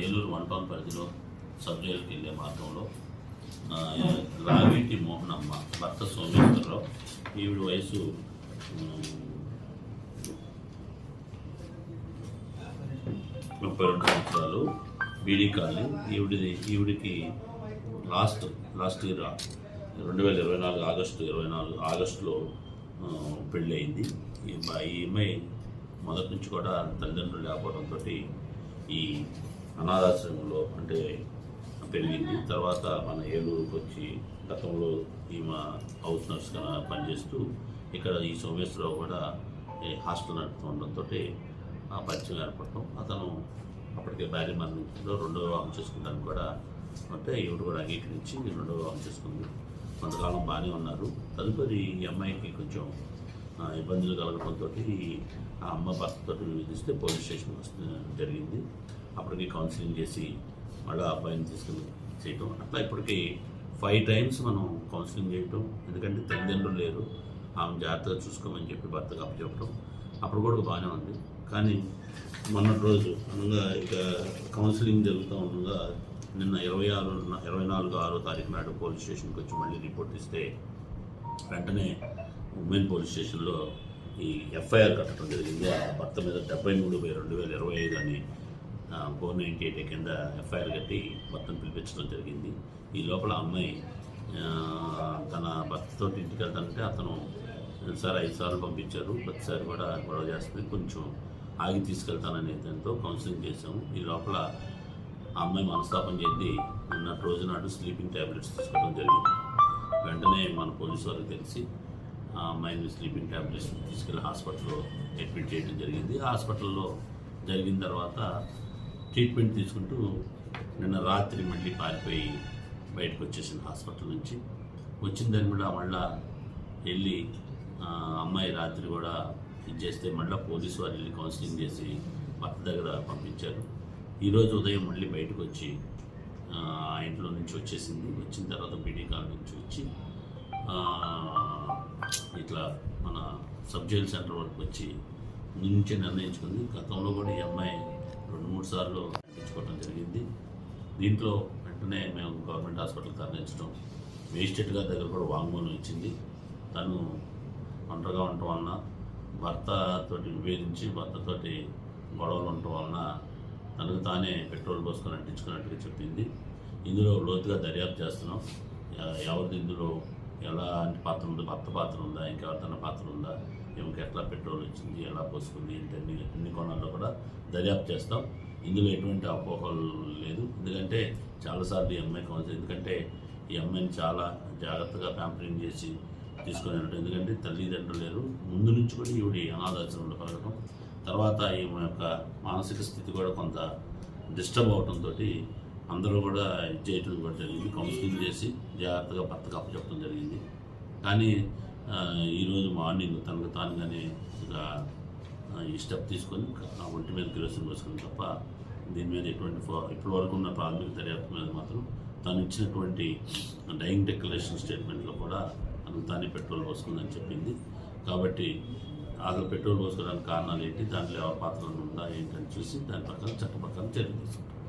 Eluru one town పరిధిలో sub జైలుకి వెళ్ళే మార్గంలో రావింటి మోహనమ్మ భర్త సోమేశ్వరరావు ఈవిడ వయసు ముప్పై రెండు సంవత్సరాలు బీడీ కాలనీ ఈవిడిది ఈవిడికి లాస్ట్ లాస్ట్ ఇయర్ రెండు వేల ఇరవై నాలుగు ఆగస్టు ఇరవై నాలుగు ఆగస్టులో పెళ్ళి అయింది ఈ ఈ అమ్మాయి మొదటి నుంచి కూడా తల్లిదండ్రులు లేకపోవడంతో ఈ అనాథాశ్రమంలో అంటే పెరిగింది. తర్వాత మన ఏలూరుకు వచ్చి గతంలో ఈమె హౌస్ నర్స్గా పనిచేస్తూ ఇక్కడ ఈ సోమేశ్వరరావు కూడా హాస్టల్ నడుపుతుండటంతో ఆ పరిచయం ఏర్పడటం. అతను అప్పటికే భార్య మరణించడంలో రెండో వివాహం చేసుకుంటానికి కూడా అంటే ఈవిడ కూడా అంగీకరించి రెండో వివాహం చేసుకుంది. కొంతకాలం బాగానే ఉన్నారు. తదుపరి ఈ అమ్మాయికి కొంచెం ఇబ్బందులు కలగడంతో ఆ అమ్మ భర్తతో విధిస్తే పోలీస్ స్టేషన్ వస్తు జరిగింది. అప్పటికి కౌన్సిలింగ్ చేసి మళ్ళీ అబ్బాయిని తీసుకుని చేయటం. అట్లా ఇప్పటికీ ఫైవ్ టైమ్స్ మనం కౌన్సిలింగ్ చేయటం. ఎందుకంటే తల్లిదండ్రులు లేరు. ఆమె జాగ్రత్తగా చూసుకోమని చెప్పి భర్తకు అప్పచెప్పడం అప్పుడు కూడా బాగానే ఉంది. కానీ మొన్నటి రోజు అనగా ఇక కౌన్సిలింగ్ జరుగుతూ ఉండగా నిన్న ఇరవై ఆరు ఇరవై నాలుగు ఆరో తారీఖు నాడు పోలీస్ స్టేషన్కి వచ్చి మళ్ళీ రిపోర్ట్ ఇస్తే వెంటనే ఉమెన్ పోలీస్ స్టేషన్లో ఈ ఎఫ్ఐఆర్ కట్టడం జరిగింది. ఆ భర్త మీద డెబ్బై మూడు బై రెండు వేల ఇరవై ఐదు అని ఫోర్ నైంటీ ఎయిట్ కింద ఎఫ్ఐఆర్ కట్టి మొత్తం పిలిపించడం జరిగింది. ఈ లోపల అమ్మాయి తన భర్తతో ఇంటికి వెళ్తానంటే అతను సార్ ఐదు సార్లు పంపించారు. ప్రతిసారి కూడా గొడవ చేస్తుంది. కొంచెం ఆగి తీసుకెళ్తాననే దాంతో కౌన్సిలింగ్ చేసాము ఈ లోపల ఆ అమ్మాయి మనస్తాపం చెంది నిన్న రోజు నాడు స్లీపింగ్ ట్యాబ్లెట్స్ తీసుకోవడం జరిగింది. వెంటనే మన పోలీసు వారికి తెలిసి ఆ అమ్మాయిని స్లీపింగ్ ట్యాబ్లెట్స్ తీసుకెళ్ళి హాస్పిటల్లో అడ్మిట్ చేయడం జరిగింది. హాస్పిటల్లో జరిగిన తర్వాత ట్రీట్మెంట్ తీసుకుంటూ నిన్న రాత్రి మళ్ళీ పారిపోయి బయటకు వచ్చేసిన హాస్పిటల్ నుంచి. వచ్చిన దాన్ని కూడా మళ్ళా వెళ్ళి అమ్మాయి రాత్రి కూడా ఇది చేస్తే మళ్ళీ పోలీసు వారు వెళ్ళి కౌన్సిలింగ్ చేసి భర్త దగ్గర పంపించారు. ఈరోజు ఉదయం మళ్ళీ బయటకు వచ్చి ఆ ఇంట్లో నుంచి వచ్చేసింది. వచ్చిన తర్వాత బీడీ కాల్ నుంచి వచ్చి ఇట్లా మన సబ్ జైల్ సెంటర్ వరకు వచ్చి నుంచి నిర్ణయించుకుంది. గతంలో కూడా ఈ అమ్మాయి సార్లు అనిపించుకోవడం జరిగింది. దీంట్లో వెంటనే మేము గవర్నమెంట్ హాస్పిటల్ తరలించడం మేజిస్ట్రేట్ గారి దగ్గర కూడా వాంగ్మూలం ఇచ్చింది. తను ఒంటరిగా ఉండటం వలన భర్తతోటి విభేదించి భర్తతోటి గొడవలు ఉండటం వలన తనకు తానే పెట్రోల్ పోసుకొని అంటించుకున్నట్టుగా చెప్పింది. ఇందులో లోతుగా దర్యాప్తు చేస్తున్నాం. ఎవరిది ఇందులో ఎలాంటి పాత్ర ఉంది? భర్త పాత్ర ఉందా? ఇంకెవరిదైనా పాత్ర ఉందా? ఈమెకి ఎట్లా పెట్రోల్ ఇచ్చింది? ఎలా పోసుకుంది? ఏంటి? అన్ని అన్ని కోణాల్లో కూడా దర్యాప్తు చేస్తాం. ఇందులో ఎటువంటి అపోహలు లేదు. ఎందుకంటే చాలాసార్లు ఈ అమ్మాయి కౌన్సిల్ ఎందుకంటే ఈ అమ్మాయిని చాలా జాగ్రత్తగా ప్యాంపరింగ్ చేసి తీసుకొని వెళ్ళడం ఎందుకంటే తల్లిదండ్రులు లేరు. ముందు నుంచి కూడా ఈవిడ అనాథాశ్రమంలో కలగటం తర్వాత ఈమె యొక్క మానసిక స్థితి కూడా కొంత డిస్టర్బ్ అవడంతో అందరూ కూడా చేయటం కూడా జరిగింది. కౌన్సిలింగ్ చేసి జాగ్రత్తగా భర్తకు అప్పచెప్పడం జరిగింది. కానీ ఈరోజు మార్నింగ్ తనకు తానుగానే ఇక ఈ స్టెప్ తీసుకొని ఆ ఒంటి మీద కిరోసిన్ పోసుకుని తప్ప దీని మీద ఎటువంటి ఇప్పటి వరకు ఉన్న ప్రాథమిక దర్యాప్తు మీద మాత్రం తను ఇచ్చినటువంటి డైయింగ్ డెక్లరేషన్ స్టేట్మెంట్లో కూడా తనకు తానే పెట్రోల్ పోసుకుందని చెప్పింది. కాబట్టి అసలు పెట్రోల్ పోసుకోవడానికి కారణాలు ఏంటి? దాంట్లో ఎవరి పాత్రలు ఉందా? ఏంటని చూసి దాని ప్రకారం చట్ట ప్రకారం చర్య తీసుకుంటాం.